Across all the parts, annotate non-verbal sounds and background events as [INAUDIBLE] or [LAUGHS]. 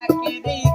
Aquí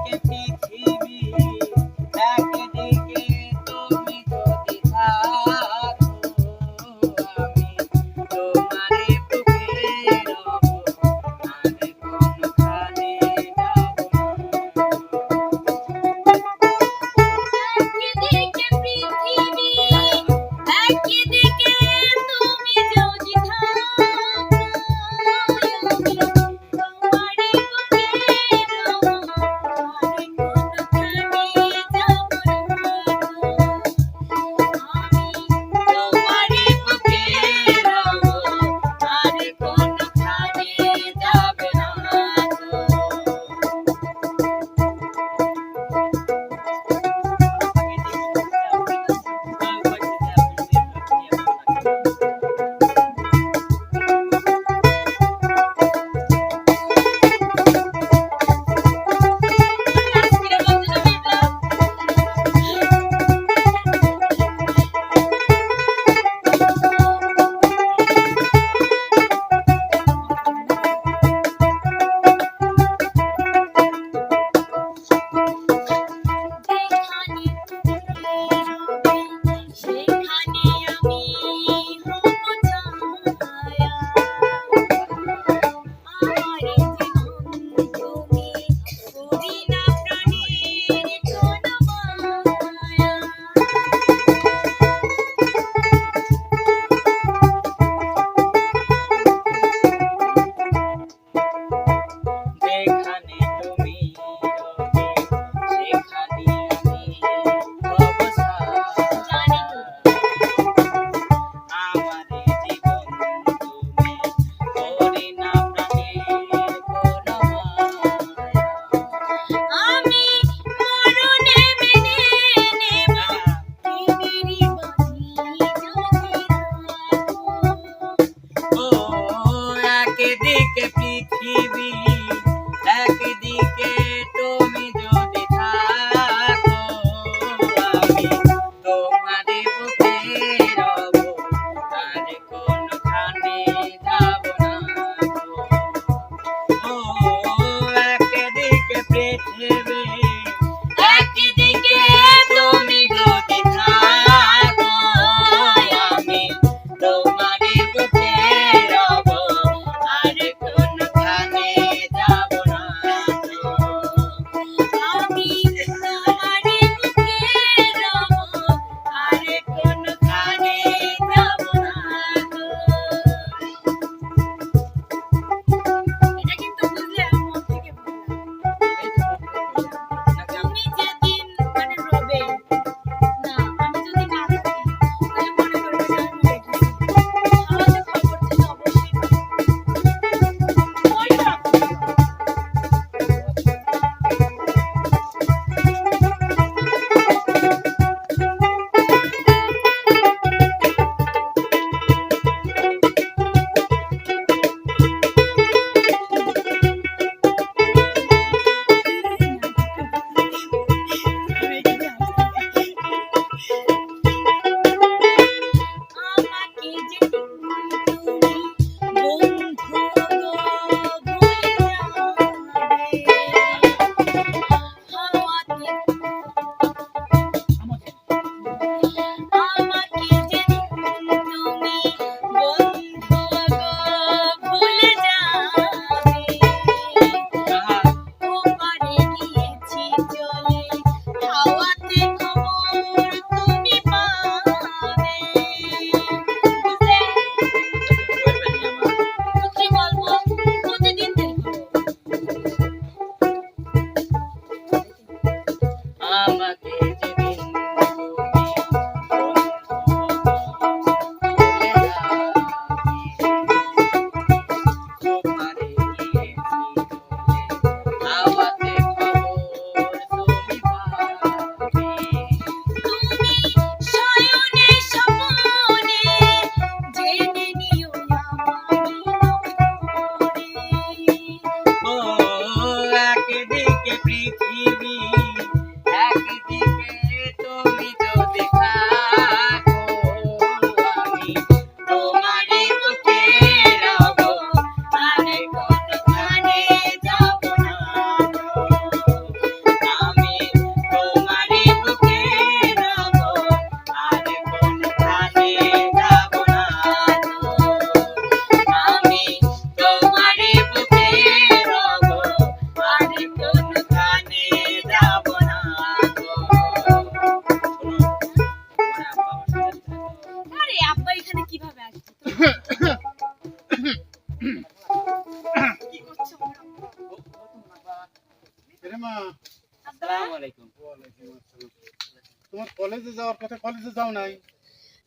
কলেজে যাওয়ার কথা কলেজে যাও নাই?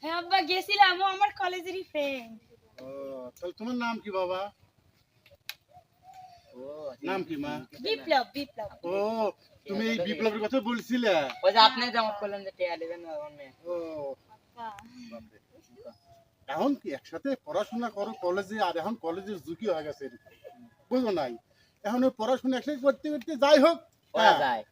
হ্যাঁ আব্বা গেছিলাম। ও আমার কলেজেরই ফ্রেন্ড ও তাহলে তোমার নাম কি বাবা? নাম কি মা? বিপ্লব বিপ্লব। ও তুমি এই বিপ্লবের কথা বলছিলে। ওই যে আপনি করলেন যে টিয়া দিবেন আমার মেয়ে। ও এখন কি একসাথে পড়াশোনা করো কলেজে আর এখন কলেজের ঝুঁকি হয়ে গেছে। বুঝো নাই? এখন ওই পড়াশোনা একসাথে করতে করতে যাই হোক হ্যাঁ, যায়।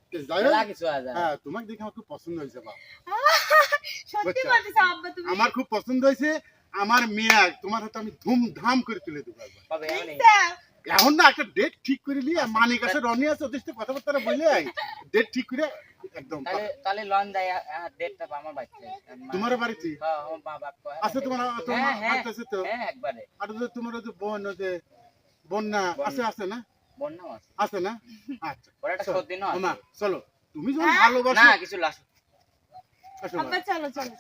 হ্যাঁ তোমাকে দেখে আমার খুব পছন্দ হয়েছে [LAUGHS] সত্যি বাচ্চা। আব্বা তুমি আমার খুব পছন্দ হয়েছে আমার মেয়ে তোমার হাতে আমি ধুমধাম করে তুলে দেবো? এখন না একটা ডেট ঠিক করে নিয়ে মানিক আছে রনি আছে ওদের সাথে কথাবার্তা বলে ডেট ঠিক করে একদম তাহলে লন যায় ডেটটা আমার বাচ্চা তোমার বাড়িতে? হ্যাঁ আছে তোমার তোমার। আছে তো? হ্যাঁ একবারে। আর তোমার যে বোন যে বন্যা। আছে আছে না? বন্যাও আছে। আছে না? আচ্ছা। ওর একটা চলো, তুমি যখন হ্যাঁ? ভালোবাসো না কিছু লাস। চলো চলো চলো।